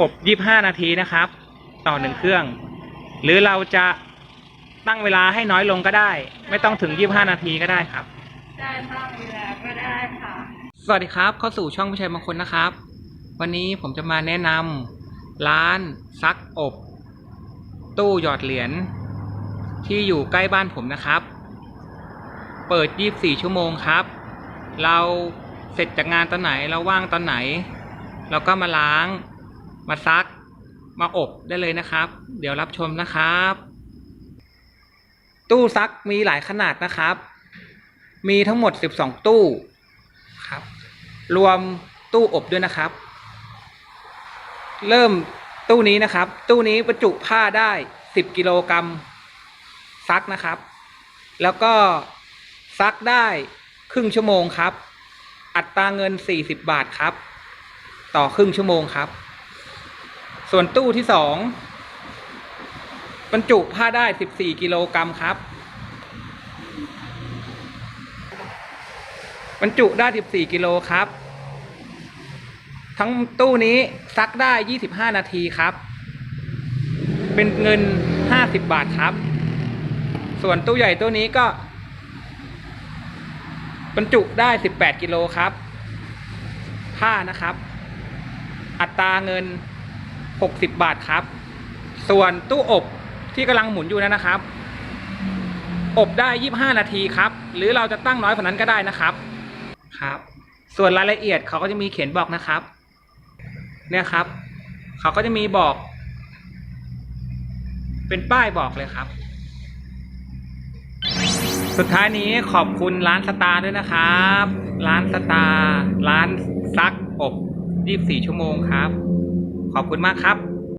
อบยี่ห้านาทีนะครับ ต่อหนึ่งเครื่อง หรือเราจะตั้งเวลาให้น้อยลงก็ได้ ไม่ต้องถึงยี่ห้านาทีก็ได้ครับ ได้บ้างเวลาก็ได้ค่ะ สวัสดีครับเข้าสู่ช่องผู้ชายบางคนนะครับ วันนี้ผมจะมาแนะนำร้านซักอบ ตู้หยอดเหรียญที่อยู่ใกล้บ้านผมนะครับ เปิด 24 ชั่วโมงครับ เราเสร็จจากงานตอนไหนเราว่างตอนไหน เราก็มาล้าง มาซัก มาอบได้เลยนะครับ เดี๋ยวรับชมนะครับ ตู้ซักมีหลายขนาดนะครับ มีทั้งหมด 12 ตู้ครับ รวมตู้อบด้วยนะครับ เริ่มตู้นี้นะครับ ตู้นี้บรรจุผ้าได้ 10 กิโลกรัมซักนะครับ แล้วก็ซักได้ครึ่งชั่วโมงครับ อัตราเงิน 40 บาทครับ ต่อครึ่งชั่วโมงครับ ส่วนตู้ที่สองบรรจุผ้าได้ 14 กิโลกรัมครับ บรรจุได้ 14 กิโลครับ ทั้งตู้นี้ซักได้ 25 นาทีครับ เป็นเงิน 50 บาทครับ ส่วนตู้ใหญ่ตู้นี้ก็ บรรจุได้ 18 กิโลครับ ผ้านะครับ อัตราเงิน 60 บาทครับ ส่วนตู้อบที่กำลังหมุนอยู่นั้นนะครับ อบได้ 25 นาทีครับ หรือเราจะตั้งน้อยกว่านั้นก็ได้นะครับครับ ส่วนรายละเอียดเขาก็จะมีเขียนบอกนะครับ เนี่ยครับ เขาก็จะมีบอก เป็นป้ายบอกเลยครับ สุดท้ายนี้ขอบคุณร้านสตาร์ด้วยนะครับ ร้านสตาร์ร้านซักอบ 24 ชั่วโมงครับ ขอบคุณมากครับ